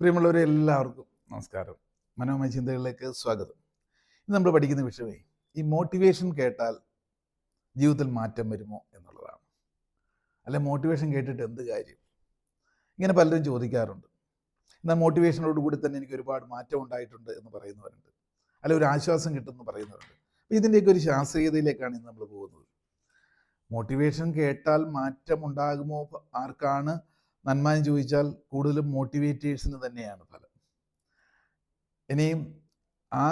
പ്രിയമുള്ളവരെ എല്ലാവർക്കും നമസ്കാരം. മനോമയ ചിന്തകളിലേക്ക് സ്വാഗതം. ഇന്ന് നമ്മൾ പഠിക്കുന്ന വിഷയമേ ഈ മോട്ടിവേഷൻ കേട്ടാൽ ജീവിതത്തിൽ മാറ്റം വരുമോ എന്നുള്ളതാണ്. അല്ല മോട്ടിവേഷൻ കേട്ടിട്ട് എന്ത് കാര്യം? ഇങ്ങനെ പലരും ചോദിക്കാറുണ്ട്. എന്നാൽ മോട്ടിവേഷനോട് കൂടി തന്നെ എനിക്ക് ഒരുപാട് മാറ്റം ഉണ്ടായിട്ടുണ്ട് എന്ന് പറയുന്നവരുണ്ട്. അല്ല ഒരു ആശ്വാസം കിട്ടുമെന്ന് പറയുന്നവരുണ്ട്. അപ്പോൾ ഇതിന്റെയൊക്കെ ഒരു ശാസ്ത്രീയതയിലേക്കാണ് ഇന്ന് നമ്മൾ പോകുന്നത്. മോട്ടിവേഷൻ കേട്ടാൽ മാറ്റം ഉണ്ടാകുമോ? ആർക്കാണ്? നന്മ എന്ന് ചോദിച്ചാൽ കൂടുതലും മോട്ടിവേറ്റേഴ്സിന് തന്നെയാണ് ഫലം. ഇനിയും ആ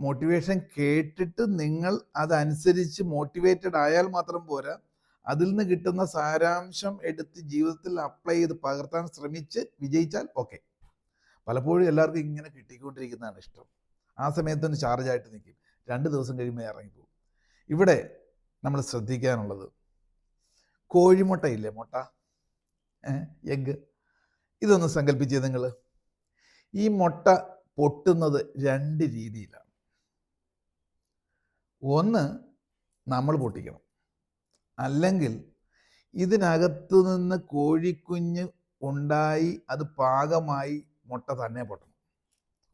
മോട്ടിവേഷൻ കേട്ടിട്ട് നിങ്ങൾ അതനുസരിച്ച് മോട്ടിവേറ്റഡ് ആയാൽ മാത്രം പോരാ അതിൽ നിന്ന് കിട്ടുന്ന സാരാംശം എടുത്ത് ജീവിതത്തിൽ അപ്ലൈ ചെയ്ത് പകർത്താൻ ശ്രമിച്ച് വിജയിച്ചാൽ ഓക്കെ പലപ്പോഴും എല്ലാവർക്കും ഇങ്ങനെ കിട്ടിക്കൊണ്ടിരിക്കുന്നതാണ് ഇഷ്ടം. ആ സമയത്തൊന്ന് ചാർജായിട്ട് നിൽക്കും രണ്ട് ദിവസം കഴിയുമ്പോൾ ഇറങ്ങിപ്പോകും ഇവിടെ നമ്മൾ ശ്രദ്ധിക്കാനുള്ളത് കോഴിമുട്ടയില്ലേ മുട്ട? എഗ്ഗ്. ഇതൊന്ന് സങ്കല്പിച്ചേ നിങ്ങൾ ഈ മുട്ട പൊട്ടുന്നത് രണ്ട് രീതിയിലാണ്. ഒന്ന് നമ്മൾ പൊട്ടിക്കണം. അല്ലെങ്കിൽ ഇതിനകത്തു നിന്ന് കോഴിക്കുഞ്ഞ് ഉണ്ടായി അത് പാകമായി മുട്ട തന്നെ പൊട്ടണം.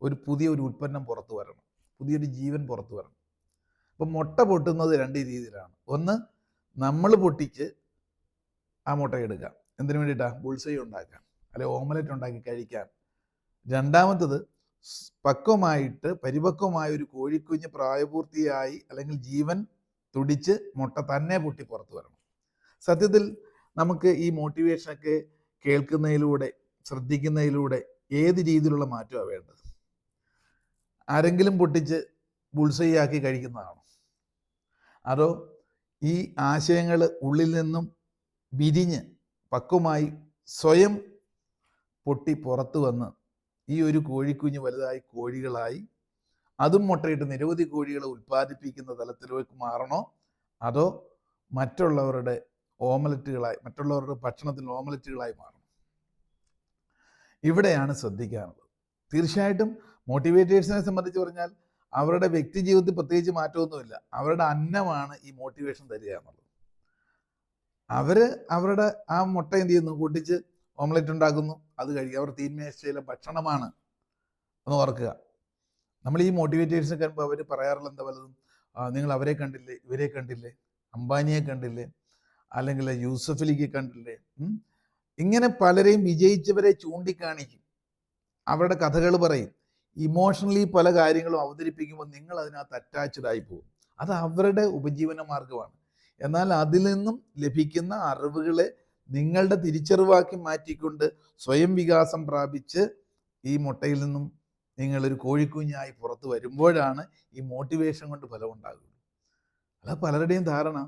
ഒരു പുതിയ ഒരു ഉൽപ്പന്നം പുറത്തു വരണം. പുതിയൊരു ജീവൻ പുറത്തു വരണം. അപ്പം മുട്ട പൊട്ടുന്നത് രണ്ട് രീതിയിലാണ്. ഒന്ന് നമ്മൾ പൊട്ടിച്ച് ആ മുട്ട എടുക്കാം. എന്തിനു വേണ്ടിയിട്ടാണ് ബുൾസൈ ഉണ്ടാക്കാൻ. അല്ലെ ഓമലറ്റ് ഉണ്ടാക്കി കഴിക്കാൻ. രണ്ടാമത്തത് പക്വമായിട്ട് പരിപക്വമായ ഒരു കോഴിക്കുഞ്ഞ് പ്രായപൂർത്തിയായി അല്ലെങ്കിൽ ജീവൻ തുടിച്ച് മുട്ട തന്നെ പൊട്ടി പുറത്തു വരണം. സത്യത്തിൽ നമുക്ക് ഈ മോട്ടിവേഷനൊക്കെ കേൾക്കുന്നതിലൂടെ ശ്രദ്ധിക്കുന്നതിലൂടെ ഏത് രീതിയിലുള്ള മാറ്റമാണ് വേണ്ടത്? ആരെങ്കിലും പൊട്ടിച്ച് ബുൾസൈ ആക്കി കഴിക്കുന്നതാണോ? അതോ ഈ ആശയങ്ങൾ ഉള്ളിൽ നിന്നും വിരിഞ്ഞ് പക്വമായി സ്വയം പൊട്ടി പുറത്തു വന്ന് ഈ ഒരു കോഴിക്കുഞ്ഞ് വലുതായി കോഴികളായി അതും മുട്ടയിട്ട് നിരവധി കോഴികളെ ഉൽപ്പാദിപ്പിക്കുന്ന തലത്തിലേക്ക് മാറണോ? അതോ മറ്റുള്ളവരുടെ ഓമലറ്റുകളായി മറ്റുള്ളവരുടെ ഭക്ഷണത്തിൽ ഓമലറ്റുകളായി മാറണം? ഇവിടെയാണ് ശ്രദ്ധിക്കാനുള്ളത്. തീർച്ചയായിട്ടും മോട്ടിവേറ്റേഴ്സിനെ സംബന്ധിച്ച് പറഞ്ഞാൽ അവരുടെ വ്യക്തി ജീവിതത്തിൽ പ്രത്യേകിച്ച് മാറ്റമൊന്നുമില്ല. അവരുടെ അന്നമാണ് ഈ മോട്ടിവേഷൻ തരിക എന്നുള്ളത്. അവർ അവരുടെ ആ മുട്ട എന്ത് ചെയ്യുന്നു? കൂട്ടിച്ച് ഓംലെറ്റ് ഉണ്ടാക്കുന്നു. അത് കഴിക്കുക അവർ തീന്മേശയിലെ ഭക്ഷണമാണ് ഒന്ന് ഓർക്കുക. നമ്മൾ ഈ മോട്ടിവേറ്റേഴ്സിനെ കാണുമ്പോൾ അവർ പറയാറുള്ള എന്താ പലതും നിങ്ങൾ അവരെ കണ്ടില്ലേ? ഇവരെ കണ്ടില്ലേ? അംബാനിയെ കണ്ടില്ലേ? അല്ലെങ്കിൽ യൂസഫലിക്ക് കണ്ടില്ലേ? ഇങ്ങനെ പലരെയും വിജയിച്ചവരെ ചൂണ്ടിക്കാണിക്കും. അവരുടെ കഥകൾ പറയും. ഇമോഷണലി പല കാര്യങ്ങളും അവതരിപ്പിക്കുമ്പോൾ നിങ്ങൾ അതിനകത്ത് അറ്റാച്ച്ഡ് ആയി പോകും. അത് അവരുടെ ഉപജീവന മാർഗമാണ് എന്നാൽ അതിൽ നിന്നും ലഭിക്കുന്ന അറിവുകളെ നിങ്ങളുടെ തിരിച്ചറിവാക്കി മാറ്റിക്കൊണ്ട് സ്വയം വികാസം പ്രാപിച്ച് ഈ മുട്ടയിൽ നിന്നും നിങ്ങളൊരു കോഴിക്കുഞ്ഞായി പുറത്തു വരുമ്പോഴാണ് ഈ മോട്ടിവേഷൻ കൊണ്ട് ഫലമുണ്ടാകുന്നത് അത് പലരുടെയും ധാരണ.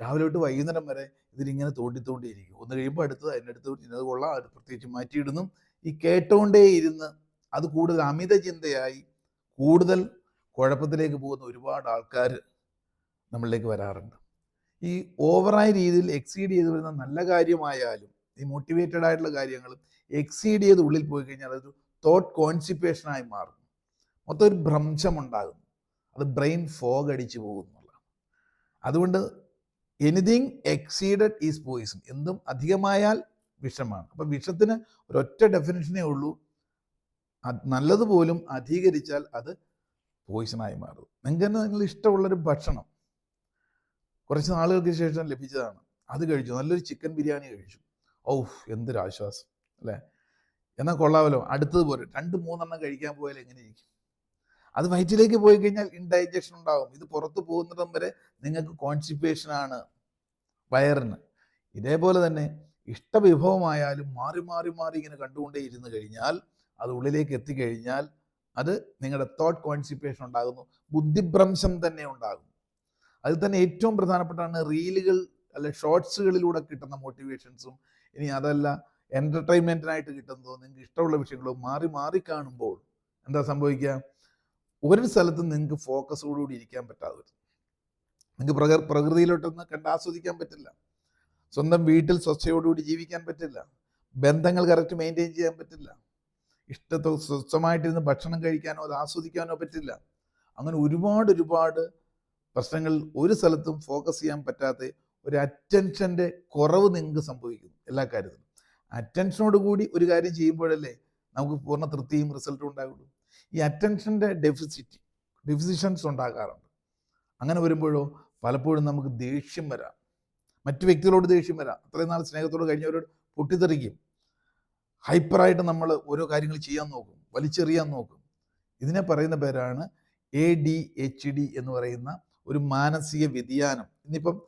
രാവിലെ തൊട്ട് വൈകുന്നേരം വരെ ഇതിലിങ്ങനെ തോണ്ടി തോണ്ടിയിരിക്കും ഒന്ന് കഴിയുമ്പോൾ അടുത്തത് അതിനടുത്ത് ഇന്നത് കൊള്ളാം അത് പ്രത്യേകിച്ച് മാറ്റിയിടുന്നു. ഈ കേട്ടോണ്ടേ ഇരുന്ന് അത് കൂടുതൽ അമിത ചിന്തയായി കൂടുതൽ കുഴപ്പത്തിലേക്ക് പോകുന്ന ഒരുപാട് ആൾക്കാർ നമ്മളിലേക്ക് വരാറുണ്ട്. ഈ ഓവറായ രീതിയിൽ എക്സീഡ് ചെയ്ത് വരുന്ന നല്ല കാര്യമായാലും ഈ മോട്ടിവേറ്റഡ് ആയിട്ടുള്ള കാര്യങ്ങളും എക്സീഡ് ചെയ്ത് ഉള്ളിൽ പോയി കഴിഞ്ഞാൽ അതൊരു തോട്ട് കോൺസിപ്പേഷനായി മാറും മൊത്തം ഒരു ഭ്രംശം ഉണ്ടാകും അത് ബ്രെയിൻ ഫോഗ് അടിച്ചു പോകുന്നുള്ളതാണ് അതുകൊണ്ട് എനിതിങ് എക്സീഡഡ് ഈസ് പോയിസൺ എന്തും അധികമായാൽ വിഷമാണ്. അപ്പം വിഷത്തിന് ഒരൊറ്റ ഡെഫിനേഷനേ ഉള്ളൂ. നല്ലതുപോലും അധികരിച്ചാൽ അത് പോയിസണായി മാറും നിങ്ങൾക്ക് തന്നെ നിങ്ങൾ ഇഷ്ടമുള്ളൊരു ഭക്ഷണം. കുറച്ച് നാളുകൾക്ക് ശേഷം ലഭിച്ചതാണ്. അത് കഴിച്ചു. നല്ലൊരു ചിക്കൻ ബിരിയാണി കഴിച്ചു. ഔഫ് എന്തൊരു ആശ്വാസം അല്ലേ? എന്നാൽ കൊള്ളാമല്ലോ. അടുത്തത് പോലെ രണ്ട് മൂന്നെണ്ണം കഴിക്കാൻ പോയാൽ എങ്ങനെ ഇരിക്കും അത് വയറ്റിലേക്ക് പോയി കഴിഞ്ഞാൽ ഇൻഡൈജഷൻ ഉണ്ടാവും. ഇത് പുറത്ത് പോകുന്നിടം വരെ നിങ്ങൾക്ക് കോൺസ്റ്റിപ്പേഷൻ ആണ് വയറിന്. ഇതേപോലെ തന്നെ ഇഷ്ടവിഭവമായാലും മാറി മാറി മാറി ഇങ്ങനെ കണ്ടുകൊണ്ടേ ഇരുന്ന് കഴിഞ്ഞാൽ അത് ഉള്ളിലേക്ക് എത്തിക്കഴിഞ്ഞാൽ അത് നിങ്ങളുടെ തോട്ട് കോൺസ്റ്റിപ്പേഷൻ ഉണ്ടാകുന്നു. ബുദ്ധിഭ്രംശം തന്നെ ഉണ്ടാകും. അതിൽ തന്നെ ഏറ്റവും പ്രധാനപ്പെട്ടാണ് റീലുകൾ അല്ലെ ഷോർട്സുകളിലൂടെ കിട്ടുന്ന മോട്ടിവേഷൻസും. ഇനി അതല്ല എന്റർടൈൻമെന്റിനായിട്ട് കിട്ടുന്നതോ നിങ്ങൾക്ക് ഇഷ്ടമുള്ള വിഷയങ്ങളോ മാറി മാറി കാണുമ്പോൾ എന്താ സംഭവിക്കുക? ഒരു സ്ഥലത്തും നിങ്ങൾക്ക് ഫോക്കസോടുകൂടി ഇരിക്കാൻ പറ്റാതെ വരും നിങ്ങൾക്ക് പ്രകൃ പ്രകൃതിയിലോട്ടൊന്ന് കണ്ട് ആസ്വദിക്കാൻ പറ്റില്ല. സ്വന്തം വീട്ടിൽ സ്വച്ഛയോടുകൂടി ജീവിക്കാൻ പറ്റില്ല. ബന്ധങ്ങൾ കറക്റ്റ് മെയിന്റെയിൻ ചെയ്യാൻ പറ്റില്ല. ഇഷ്ടത്തോ സ്വസ്ഥമായിട്ടിരുന്ന് ഭക്ഷണം കഴിക്കാനോ അത് ആസ്വദിക്കാനോ പറ്റില്ല. അങ്ങനെ ഒരുപാട് ഒരുപാട് പ്രശ്നങ്ങൾ ഒരു സ്ഥലത്തും ഫോക്കസ് ചെയ്യാൻ പറ്റാത്ത ഒരു അറ്റൻഷന്റെ കുറവ് നിങ്ങൾക്ക് സംഭവിക്കുന്നു എല്ലാ കാര്യത്തിലും. അറ്റൻഷനോട് കൂടി ഒരു കാര്യം ചെയ്യുമ്പോഴല്ലേ നമുക്ക് പൂർണ തൃപ്തിയും റിസൾട്ടും ഉണ്ടാകുള്ളൂ ഈ അറ്റൻഷന്റെ ഡെഫിസിറ്റ് ഡെഫിസിഷൻസ് ഉണ്ടാകാറുണ്ട്. അങ്ങനെ വരുമ്പോഴോ പലപ്പോഴും നമുക്ക് ദേഷ്യം വരാം. മറ്റു വ്യക്തികളോട് ദേഷ്യം വരാം. അത്രയും നാൾ സ്നേഹത്തോട് കഴിഞ്ഞവരോട് പൊട്ടിത്തെറിക്കും. ഹൈപ്പറായിട്ട് നമ്മൾ ഓരോ കാര്യങ്ങൾ ചെയ്യാൻ നോക്കും വലിച്ചെറിയാൻ നോക്കും. ഇതിനെ പറയുന്ന പേരാണ് എ ഡി എച്ച് ഡി എന്ന് പറയുന്ന ഒരു മാനസിക വ്യതിയാനം. ഇന്നിപ്പം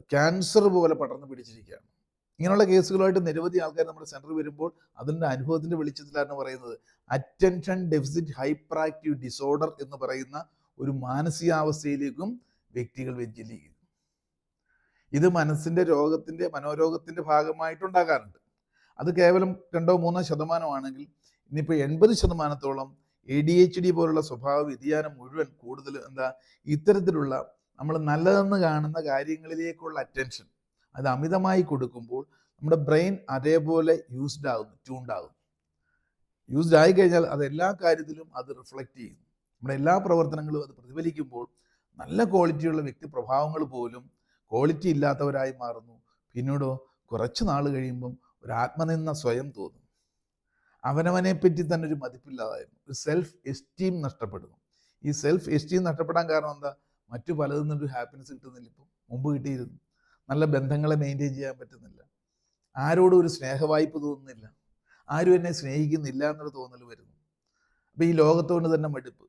ക്യാൻസർ പോലെ പടർന്നു പിടിച്ചിരിക്കുകയാണ്. ഇങ്ങനെയുള്ള കേസുകളായിട്ട് നിരവധി ആൾക്കാർ നമ്മുടെ സെന്ററിൽ വരുമ്പോൾ അതിന്റെ അനുഭവത്തിന്റെ വെളിച്ചത്തിലാണ് പറയുന്നത്. Attention deficit hyper active disorder എന്ന് പറയുന്ന ഒരു മാനസികാവസ്ഥയിലേക്കും വ്യക്തികൾ വ്യതിചലിക്കുന്നു. ഇത് മനസ്സിന്റെ രോഗത്തിന്റെ മനോരോഗത്തിന്റെ ഭാഗമായിട്ടുണ്ടാകാറുണ്ട് അത് കേവലം രണ്ടോ മൂന്നോ ശതമാനമാണെങ്കിൽ ഇന്നിപ്പോൾ എൺപത് ശതമാനത്തോളം എ ഡി എച്ച് ഡി പോലുള്ള സ്വഭാവ വ്യതിയാനം മുഴുവൻ കൂടുതൽ എന്താ ഇത്തരത്തിലുള്ള നമ്മൾ നല്ലതെന്ന് കാണുന്ന കാര്യങ്ങളിലേക്കുള്ള അറ്റൻഷൻ അത് അമിതമായി കൊടുക്കുമ്പോൾ നമ്മുടെ ബ്രെയിൻ അതേപോലെ യൂസ്ഡ് ആകുന്നു ട്യൂൺഡ് ആകുന്നു. യൂസ്ഡ് ആയി കഴിഞ്ഞാൽ അത് എല്ലാ കാര്യത്തിലും അത് റിഫ്ലക്റ്റ് ചെയ്യുന്നു. നമ്മുടെ എല്ലാ പ്രവർത്തനങ്ങളും അത് പ്രതിഫലിക്കുമ്പോൾ നല്ല ക്വാളിറ്റിയുള്ള വ്യക്തി പ്രഭാവങ്ങൾ പോലും ക്വാളിറ്റി ഇല്ലാത്തവരായി മാറുന്നു. പിന്നീടോ കുറച്ച് നാൾ കഴിയുമ്പം ഒരു ആത്മനിന്ദ സ്വയം തോന്നും. അവനവനെ പറ്റി തന്നെ ഒരു മതിപ്പില്ലാതായിരുന്നു. ഒരു സെൽഫ് എസ്റ്റീം നഷ്ടപ്പെടുന്നു. ഈ സെൽഫ് എസ്റ്റീം നഷ്ടപ്പെടാൻ കാരണം എന്താ? മറ്റു പലതിൽ നിന്നൊരു ഹാപ്പിനെസ് കിട്ടുന്നില്ല ഇപ്പം. മുമ്പ് കിട്ടിയിരുന്നു. നല്ല ബന്ധങ്ങളെ മെയിന്റെയിൻ ചെയ്യാൻ പറ്റുന്നില്ല. ആരോടും ഒരു സ്നേഹവായ്പ തോന്നുന്നില്ല. ആരും എന്നെ സ്നേഹിക്കുന്നില്ല എന്നൊരു തോന്നൽ വരുന്നു. അപ്പോൾ ഈ ലോകത്തോണ്ട് തന്നെ മടുപ്പ്.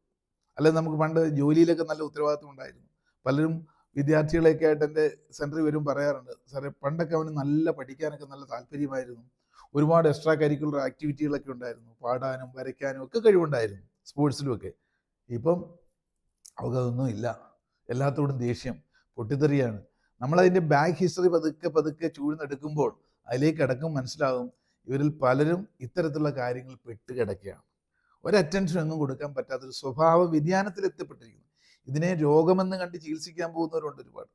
അല്ലെങ്കിൽ നമുക്ക് പണ്ട് ജോലിയിലൊക്കെ നല്ല ഉത്തരവാദിത്വം ഉണ്ടായിരുന്നു. പലരും വിദ്യാർത്ഥികളെയൊക്കെ ആയിട്ട് എന്റെ സെന്ററിൽ വരും പറയാറുണ്ട് സാറേ പണ്ടൊക്കെ അവന് നല്ല പഠിക്കാനൊക്കെ നല്ല താല്പര്യമായിരുന്നു. ഒരുപാട് എക്സ്ട്രാ കരിക്കുലർ ആക്ടിവിറ്റികളൊക്കെ ഉണ്ടായിരുന്നു. പാടാനും വരയ്ക്കാനും ഒക്കെ കഴിവുണ്ടായിരുന്നു സ്പോർട്സിലുമൊക്കെ ഇപ്പം അവക്കതൊന്നും ഇല്ല. എല്ലാത്തോടും ദേഷ്യം പൊട്ടിത്തെറിയാണ്. നമ്മളതിന്റെ ബാക്ക് ഹിസ്റ്ററി പതുക്കെ പതുക്കെ ചൂഴ്ന്നെടുക്കുമ്പോൾ അതിലേക്ക് അടക്കം മനസ്സിലാകും ഇവരിൽ പലരും ഇത്തരത്തിലുള്ള കാര്യങ്ങൾ പെട്ട് കിടക്കുകയാണ്. ഒരു അറ്റൻഷൻ ഒന്നും കൊടുക്കാൻ പറ്റാത്തൊരു സ്വഭാവ വ്യതിയാനത്തിൽ എത്തിപ്പെട്ടിരിക്കുന്നു. ഇതിനെ രോഗമെന്ന് കണ്ട് ചികിത്സിക്കാൻ പോകുന്നവരുണ്ട് ഒരുപാട്.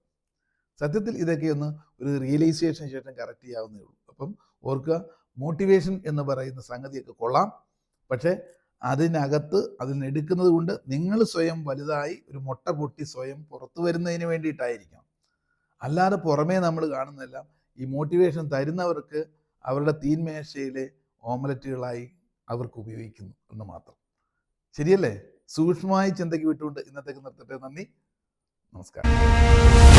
സത്യത്തിൽ ഇതൊക്കെ ഒന്ന് ഒരു റിയലൈസേഷന് ശേഷം കറക്റ്റ് ചെയ്യാവുന്നേ ഉള്ളൂ. അപ്പം ഓർക്കുക മോട്ടിവേഷൻ എന്ന് പറയുന്ന സംഗതിയൊക്കെ കൊള്ളാം. പക്ഷേ അതിനകത്ത് അതിനെടുക്കുന്നത് കൊണ്ട് നിങ്ങൾ സ്വയം വലുതായി ഒരു മുട്ട പൊട്ടി സ്വയം പുറത്തു വരുന്നതിന് വേണ്ടിയിട്ടായിരിക്കണം. അല്ലാതെ പുറമേ നമ്മൾ കാണുന്നതെല്ലാം ഈ മോട്ടിവേഷൻ തരുന്നവർക്ക് അവരുടെ തീന്മേശയിലെ ഓമലറ്റുകളായി അവർക്ക് ഉപയോഗിക്കുന്നു എന്ന് മാത്രം. ശരിയല്ലേ? സൂക്ഷ്മമായി ചിന്തയ്ക്ക് വിട്ടുകൊണ്ട് ഇന്നത്തേക്ക് നിർത്തട്ടെ. നന്ദി. നമസ്കാരം.